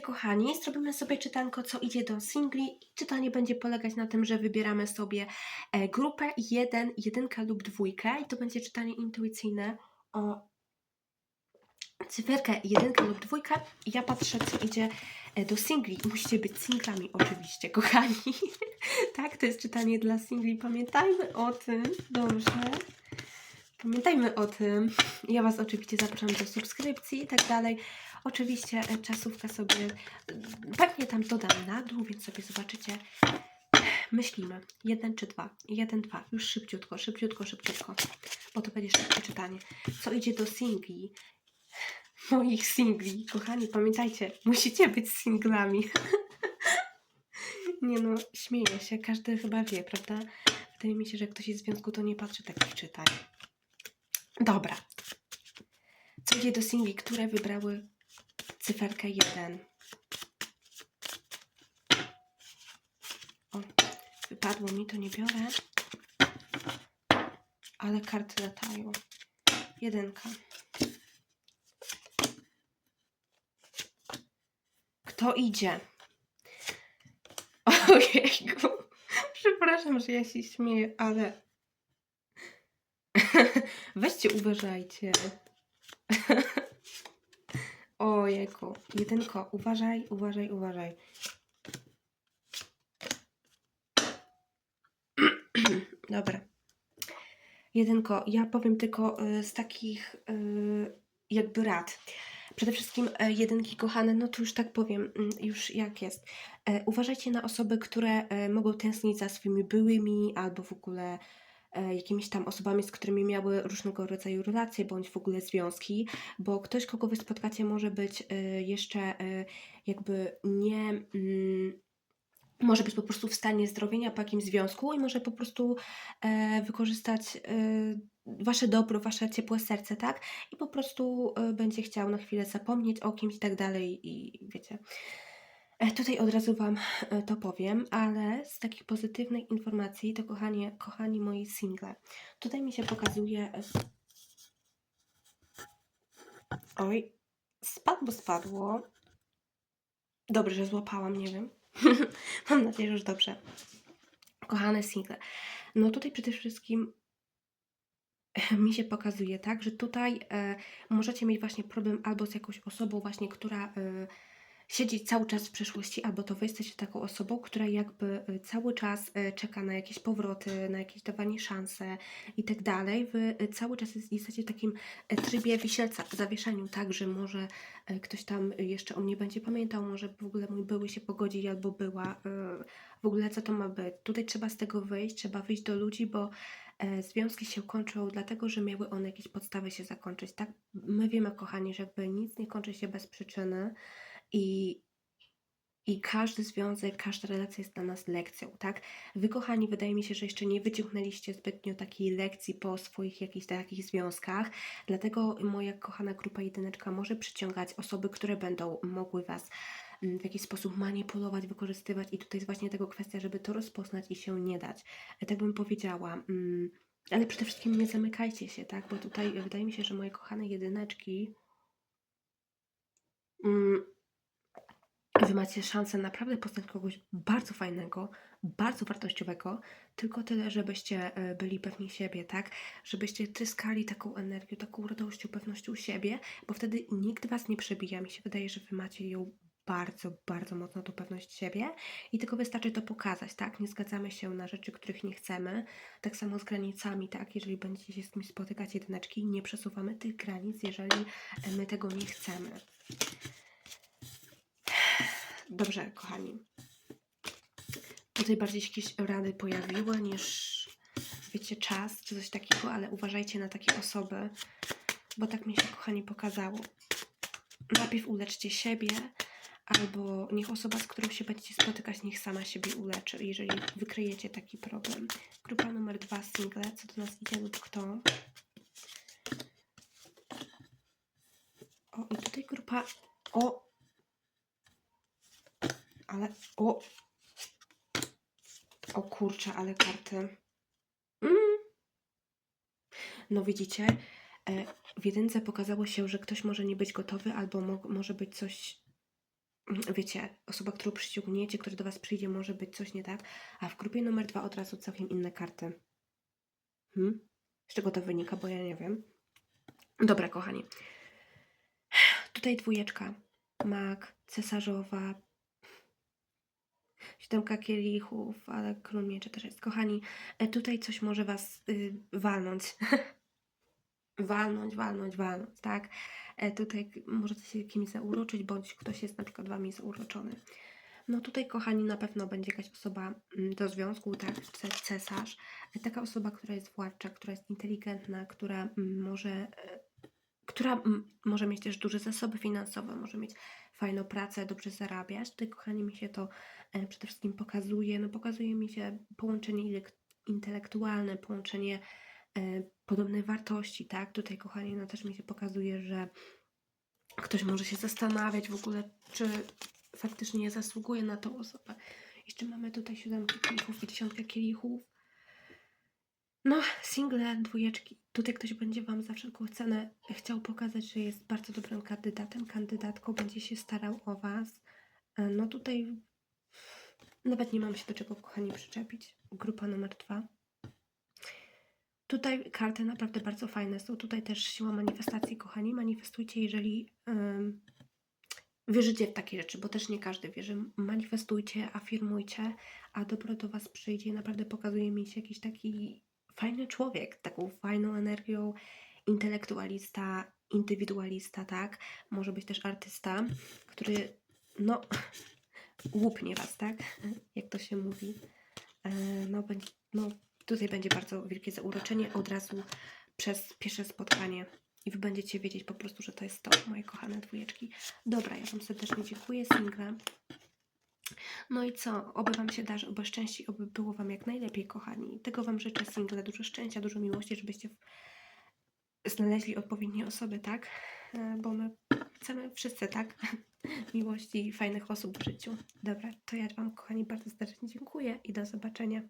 Kochani, zrobimy sobie czytanko, co idzie do singli. Czytanie będzie polegać na tym, że wybieramy sobie e, grupę 1, jedynkę lub dwójkę i to będzie czytanie intuicyjne o cyferkę jedynkę lub dwójkę. Ja patrzę, co idzie e, do singli. Musicie być singlami oczywiście, kochani. tak, to jest czytanie dla singli. Pamiętajmy o tym, dobrze? Pamiętajmy o tym. Ja Was oczywiście zapraszam do subskrypcji i tak dalej. Oczywiście e, czasówkę sobie pewnie tam dodam na dół, więc sobie zobaczycie. Myślimy. Jeden czy dwa? Jeden, dwa. Już szybciutko, szybciutko, szybciutko. Bo to będzie szybkie czytanie. Co idzie do singli? Moich singli. Kochani, pamiętajcie, musicie być singlami. Nie no, śmieję się. Każdy chyba wie, prawda? Wydaje mi się, że ktoś jest w związku, to nie patrzy takich czytań. Dobra. Co idzie do singli, które wybrały cyferkę 1? O, wypadło mi, to nie biorę. Ale karty latają. Jedynka. Kto idzie? Ojejku. Przepraszam, że ja się śmieję, ale Weźcie, uważajcie. Ojejku. Jedynko, uważaj, uważaj, uważaj. Dobra. Jedynko, ja powiem tylko y, z takich y, jakby rad. Przede wszystkim e, jedynki kochane, no to już tak powiem, mm, już jak jest. Uważajcie na osoby, które mogą tęsknić za swoimi byłymi albo w ogóle jakimiś tam osobami, z którymi miały różnego rodzaju relacje bądź w ogóle związki, bo ktoś, kogo wy spotkacie, może być e, jeszcze e, jakby nie. Mm, może być po prostu w stanie zdrowienia po jakimś związku i może po prostu e, wykorzystać e, wasze dobro, wasze ciepłe serce, tak? I po prostu e, będzie chciał na chwilę zapomnieć o kimś i tak dalej i wiecie. E, Tutaj od razu Wam e, to powiem, ale z takich pozytywnych informacji to kochanie, kochani moi single. Tutaj mi się pokazuje. Oj, spadło, spadło. Dobrze, że złapałam, nie wiem. Mam nadzieję, że już dobrze. Kochane single. No tutaj przede wszystkim mi się pokazuje, tak, że tutaj e, możecie mieć właśnie problem albo z jakąś osobą właśnie, która e, siedzi cały czas w przeszłości, albo to wy jesteście taką osobą, która jakby e, cały czas e, czeka na jakieś powroty, na jakieś dawanie szanse i tak dalej. Wy e, cały czas jest- jesteście w takim trybie wisielca, zawieszeniu, tak, że może ktoś tam jeszcze o mnie będzie pamiętał, może w ogóle mój były się pogodzi albo była, w ogóle co to ma być. Tutaj trzeba z tego wyjść, trzeba wyjść do ludzi, bo związki się kończą dlatego, że miały one jakieś podstawy się zakończyć, tak? My wiemy, kochani, że jakby nic nie kończy się bez przyczyny i, i każdy związek, każda relacja jest dla nas lekcją, tak? Wy, kochani, wydaje mi się, że jeszcze nie wyciągnęliście zbytnio takiej lekcji po swoich jakichś takich związkach, dlatego moja kochana grupa jedyneczka może przyciągać osoby, które będą mogły Was mm, w jakiś sposób manipulować, wykorzystywać i tutaj jest właśnie tego kwestia, żeby to rozpoznać i się nie dać. Tak bym powiedziała. mm, Ale przede wszystkim nie zamykajcie się, tak? Bo tutaj wydaje mi się, że moje kochane jedyneczki mm, Wy macie szansę naprawdę poznać kogoś bardzo fajnego, bardzo wartościowego, tylko tyle, żebyście e, byli pewni siebie, tak? Żebyście tryskali taką energią, taką radością, pewnością siebie, bo wtedy nikt was nie przebija. Mi się wydaje, że wy macie ją bardzo, bardzo mocno tą pewność siebie i tylko wystarczy to pokazać, tak? Nie zgadzamy się na rzeczy, których nie chcemy. Tak samo z granicami, tak? Jeżeli będziecie się z kimś spotykać jedyneczki, nie przesuwamy tych granic, jeżeli e, my tego nie chcemy. Dobrze, kochani. Tutaj bardziej jakieś rady pojawiły niż, wiecie, czas czy coś takiego, ale uważajcie na takie osoby, bo tak mi się, kochani, pokazało. Najpierw uleczcie siebie, albo niech osoba, z którą się będziecie spotykać, niech sama siebie uleczy, jeżeli wykryjecie taki problem. Grupa numer dwa, single, co do nas idzie lub kto. O, i tutaj grupa... O, ale. O! O kurczę, ale karty. Mm. No widzicie, e, w jedynce pokazało się, że ktoś może nie być gotowy, albo mo może być coś mm, wiecie, osoba, którą przyciągniecie, która do Was przyjdzie, może być coś nie tak, a w grupie numer dwa od razu całkiem inne karty. Hmm? Z czego to wynika, bo ja nie wiem. Dobra, kochani. Tutaj dwójeczka, mak, cesarzowa, siódemka kielichów, ale król mieczy też jest. Kochani, e, tutaj coś może Was y, walnąć. walnąć, walnąć, walnąć, tak? E, tutaj możecie się kimś zauroczyć, bądź ktoś jest na przykład Wami zauroczony. No tutaj, kochani, na pewno będzie jakaś osoba mm, do związku, tak, ce- cesarz. E, Taka osoba, która jest władcza, która jest inteligentna, która mm, może, która mm, może mieć też duże zasoby finansowe, może mieć fajną pracę, dobrze zarabiać. Tutaj, kochani, mi się to e, przede wszystkim pokazuje. No pokazuje mi się połączenie intelektualne, połączenie e, podobnej wartości, tak? Tutaj, kochani, no też mi się pokazuje, że ktoś może się zastanawiać w ogóle, czy faktycznie zasługuje na tą osobę. Jeszcze mamy tutaj siódemkę kielichów i dziesiątkę kielichów. No, single, dwójeczki. Tutaj ktoś będzie Wam za wszelką cenę chciał pokazać, że jest bardzo dobrym kandydatem, kandydatką, będzie się starał o Was. E, No tutaj nawet nie mam się do czego, kochani, przyczepić. Grupa numer dwa. Tutaj karty naprawdę bardzo fajne są. Tutaj też siła manifestacji, kochani. Manifestujcie, jeżeli em, wierzycie w takie rzeczy, bo też nie każdy wierzy. Manifestujcie, afirmujcie, a dobro do Was przyjdzie. Naprawdę pokazuje mi się jakiś taki fajny człowiek, taką fajną energią, intelektualista, indywidualista, tak? Może być też artysta, który, no, łupnie Was, tak? Jak to się mówi. E, No, będzie, no, tutaj będzie bardzo wielkie zauroczenie od razu przez pierwsze spotkanie. I wy będziecie wiedzieć po prostu, że to jest to, moje kochane dwójeczki. Dobra, ja Wam serdecznie dziękuję, single. No i co? Oby Wam się darzy, oby szczęście, oby było Wam jak najlepiej, kochani. Tego Wam życzę, single. Dużo szczęścia, dużo miłości, żebyście znaleźli odpowiednie osoby, tak? E, Bo my chcemy wszyscy, tak? Miłości i fajnych osób w życiu. Dobra, to ja Wam, kochani, bardzo serdecznie dziękuję i do zobaczenia.